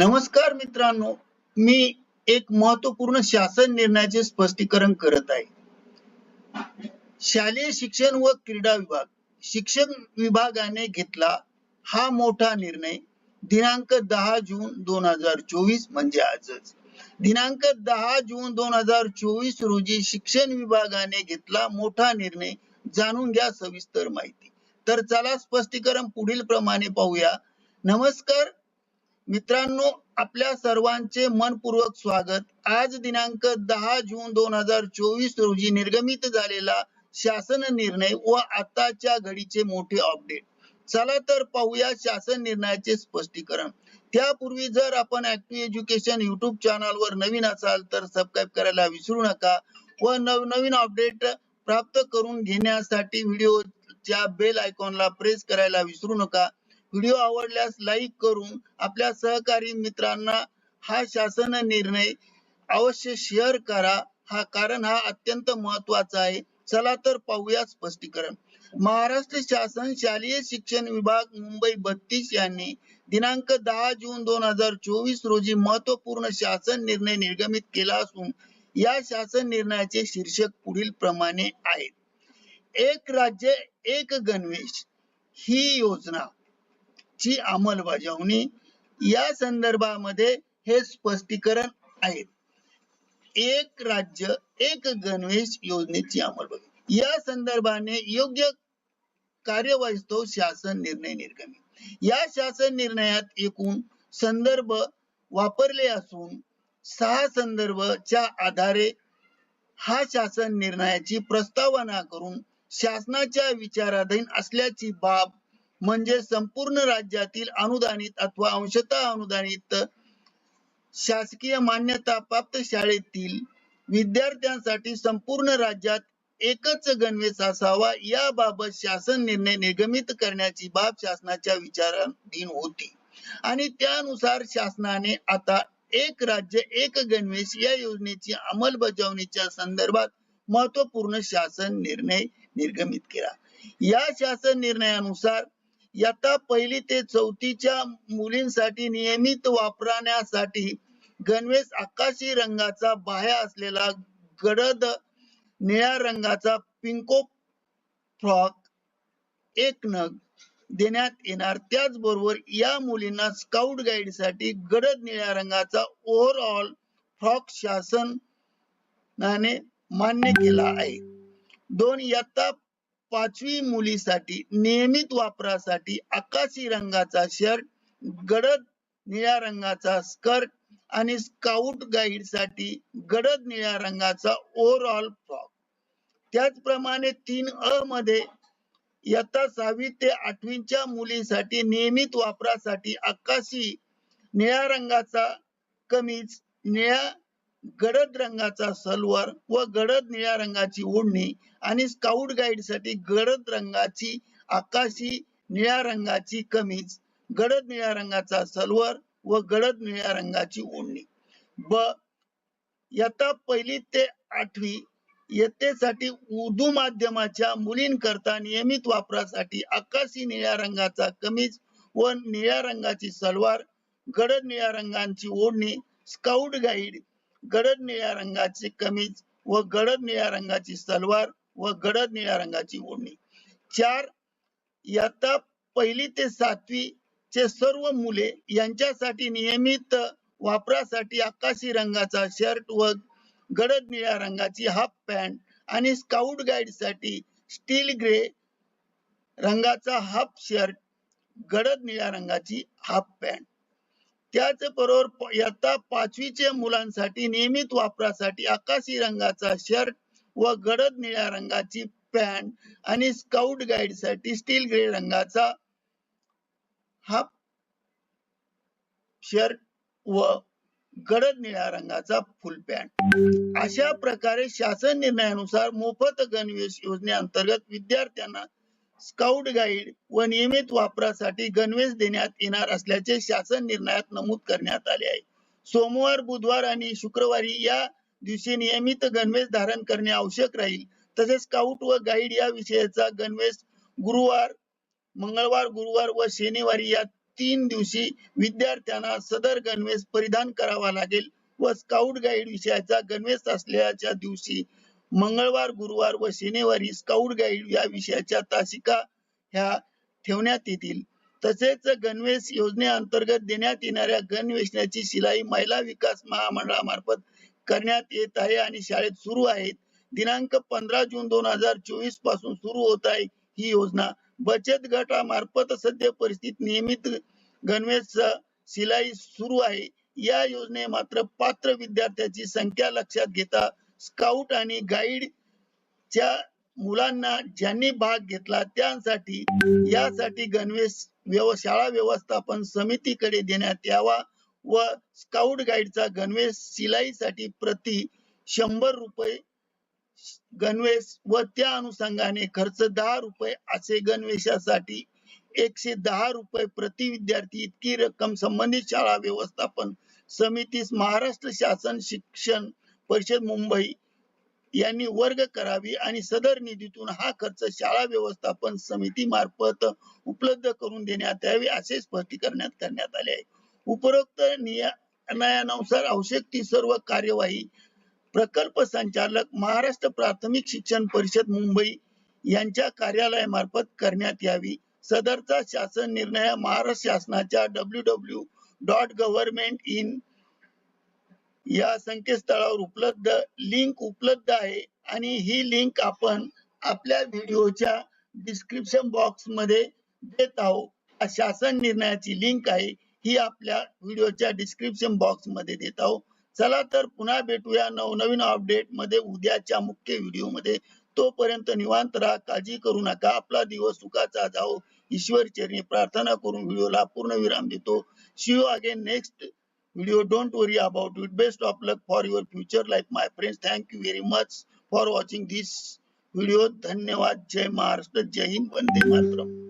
नमस्कार मित्रांनो मी एक महत्त्वपूर्ण शासन निर्णयाचे स्पष्टीकरण करत आहे. शालेय शिक्षण व क्रीडा विभाग शिक्षण विभागाने घेतला हा मोठा निर्णय दिनांक दहा जून दोन हजार चोवीस म्हणजे आजच. दिनांक दहा जून दोन हजार चोवीस रोजी शिक्षण विभागाने घेतला मोठा निर्णय जाणून घ्या सविस्तर माहिती. तर चला स्पष्टीकरण पुढील प्रमाणे पाहूया. नमस्कार मित्रांनो आपल्या सर्वांचे मनपूर्वक स्वागत. आज दिनांक दहा जून दोन हजार चोवीस रोजी निर्गमित झालेला शासन निर्णय व आताच्या घडीचे मोठे अपडेट. चला तर पाहूया शासन निर्णयाचे स्पष्टीकरण. त्यापूर्वी जर आपण ऍक्टिव्ह एज्युकेशन युट्यूब चॅनल वर नवीन असाल तर सबस्क्राईब करायला विसरू नका व नवनवीन अपडेट प्राप्त करून घेण्यासाठी व्हिडिओच्या बेल आयकॉनला प्रेस करायला विसरू नका. व्हिडिओ आवडल्यास लाईक करून आपल्या सहकारी मित्रांना हा शासन निर्णय अवश्य शेअर करा. हा कारण हा अत्यंत महत्त्वाचा आहे. चला तर पाहूया स्पष्टीकरण. महाराष्ट्र शासन शालेय शिक्षण विभाग मुंबई बत्तीस यांनी दिनांक दहा जून दोन हजार चोवीस रोजी महत्त्वपूर्ण शासन निर्णय निर्गमित केला असून या शासन निर्णयाचे शीर्षक पुढील प्रमाणे आहेत. एक राज्य एक गणवेश. ही योजना ची अंमलबजावणी या संदर्भामध्ये हे स्पष्टीकरण आहे. एक राज्य एक गणवेश योजनेची अंमलबजावणी. या संदर्भाने योग्य कार्यवाहीस्तव शासन निर्णय निर्गमी. या शासन निर्णयात एकूण संदर्भ वापरले असून सहा संदर्भच्या आधारे हा शासन निर्णयाची प्रस्तावना करून शासनाच्या विचाराधीन असल्याची बाब म्हणजे संपूर्ण राज्यातील अनुदानित अथवा अंशतः अनुदानित शासकीय मान्यता प्राप्त शाळेतील विद्यार्थ्यांसाठी संपूर्ण राज्यात एकच गणवेश असावा याबाबत शासन निर्णय निर्गमित करण्याची बाब शासनाच्या विचाराधीन होती. आणि त्यानुसार शासनाने आता एक राज्य एक गणवेश या योजनेची अंमलबजावणीच्या संदर्भात महत्त्वपूर्ण शासन निर्णय निर्गमित केला. या शासन निर्णयानुसार इयत्ता पहिली ते चौथीच्या मुलींसाठी नियमित वापरण्यासाठी गणवेश आकाशी रंगाचा बाह्य असलेला गडद निळ्या रंगाचा पिंको फ्रॉक एक नग देण्यात येणार. त्याचबरोबर या मुलींना स्काउट गाईडसाठी गडद निळ्या रंगाचा ओव्हरऑल फ्रॉक शासनाने मान्य केला आहे. दोन इयत्ता पाचवी मुलीसाठी नियमित वापरासाठी आकाशी रंगाचा शर्ट गडद निळ्या रंगाचा स्कर्ट आणि स्काउट गाईडसाठी गडद निळ्या रंगाचा ओव्हरऑल फ्रॉक त्याचप्रमाणे तीन अ मध्ये इयत्ता सहावी ते आठवीच्या मुलीसाठी नियमित वापरासाठी आकाशी निळ्या रंगाचा कमीज निळ्या गडद रंगाचा सलवार व गडद निळ्या रंगाची ओढणी आणि स्काउट गाईडसाठी गडद रंगाची आकाशी निळ्या रंगाची कमीज गडद निळ्या रंगाचा सलवार व गडद निळ्या रंगाची ओढणी. ब इयत्ता पहिली ते आठवी इयत्तेसाठी उर्दू माध्यमाच्या मुलींकरता नियमित वापरासाठी आकाशी निळ्या रंगाचा कमीज व निळ्या रंगाची सलवार गडद निळ्या रंगाची ओढणी स्काउट गाईड गडद निळ्या रंगाचे कमीज व गडद निळ्या रंगाची सलवार व गडद निळ्या रंगाची ओढणी. चार याता पहिली ते सातवी चे सर्व मुले यांच्यासाठी नियमित वापरासाठी आकाशी रंगाचा शर्ट व गडद निळ्या रंगाची हाफ पॅन्ट आणि स्काउट गाईडसाठी स्टील ग्रे रंगाचा हाफ शर्ट गडद निळ्या रंगाची हाफ पॅन्ट त्याचबरोबर इयत्ता पाचवीच्या मुलांसाठी नियमित वापरासाठी आकाशी रंगाचा शर्ट व गडद निळ्या रंगाची पॅन्ट आणि स्काउट गाईडसाठी स्टील ग्रे रंगाचा हाफ शर्ट व गडद निळ्या रंगाचा फुल पॅन्ट. अशा प्रकारे शासन निर्णयानुसार मोफत गणवेश योजनेअंतर्गत विद्यार्थ्यांना स्काउट गाईड व नियमित वापरासाठी गणवेश देण्यात येणार असल्याचे शासन निर्णयात नमूद करण्यात आले आहे. सोमवार बुधवार आणि शुक्रवारी या दिवशी नियमित गणवेश धारण करणे आवश्यक राहील. तसेच स्काउट व गाईड या विषयाचा गणवेश गुरुवार मंगळवार गुरुवार व शनिवारी या तीन दिवशी विद्यार्थ्यांना सदर गणवेश परिधान करावा लागेल व स्काउट गाईड विषयाचा गणवेश असल्याच्या दिवशी मंगळवार गुरुवार व शनिवारी स्काउट गाईड या विषयाच्या तासिका ह्या ठेवण्यात येतील. तसेच गणवेश योजनेअंतर्गत देण्यात येणाऱ्या गणवेशनाची शिलाई महिला विकास महामंडळामार्फत करण्यात येत आहे आणि शाळेत सुरू आहेत दिनांक पंधरा जून दोन हजार चोवीसपासून सुरू होत आहे ही योजना. बचत गटामार्फत सध्या परिस्थितीत नियमित गणवेश शिलाई सुरू आहे. या योजने मात्र पात्र विद्यार्थ्यांची संख्या लक्षात घेता स्काउट आणि गाईड च्या मुलांना ज्यांनी भाग घेतला त्यांसाठी यासाठी गणवेश व्यव शाळा व्यवस्थापन समितीकडे देण्यात यावा व स्काउट गाईडचा गणवेश शिलाईसाठी प्रति शंभर रुपये गणवेश व त्या अनुषंगाने खर्च दहा रुपये असे गणवेशासाठी एकशे दहा रुपये प्रति विद्यार्थी इतकी रक्कम संबंधित शाळा व्यवस्थापन समितीस महाराष्ट्र शासन शिक्षण परिषद मुंबई यांनी वर्ग करावी आणि सदर निधीतून हा खर्च शाळा व्यवस्थापन समिती मार्फत उपलब्ध करून देण्यात यावे असे स्पष्टीकरण करण्यात आले आहे. उपरोक्त निर्णयानुसार आवश्यक ती सर्व कार्यवाही प्रकल्प संचालक महाराष्ट्र प्राथमिक शिक्षण परिषद मुंबई यांच्या कार्यालयामार्फत करण्यात यावी. सदरचा शासन निर्णय महाराष्ट्र शासनाच्या W W dot government in या संकेतस्थळावर उपलब्ध लिंक उपलब्ध आहे आणि ही लिंक आपण आपल्या व्हिडिओच्या डिस्क्रिप्शन बॉक्समध्ये देत आहोत. शासन निर्णयाची लिंक आहे ही आपल्या व्हिडिओच्या डिस्क्रिप्शन बॉक्समध्ये देत आहोत. चला तर पुन्हा भेटूया नवनवीन अपडेटमध्ये उद्याच्या मुख्य व्हिडिओमध्ये. तोपर्यंत निवांत राहा काळजी करू नका. आपला दिवस सुखाचा जाओ ईश्वर चरणी प्रार्थना करून व्हिडिओला पूर्ण विराम देतो. Shiv again next video don't worry about it best of luck for your future life my friends thank you very much for watching this video धन्यवाद जय महाराष्ट्र जय हिंद वंदे मातरम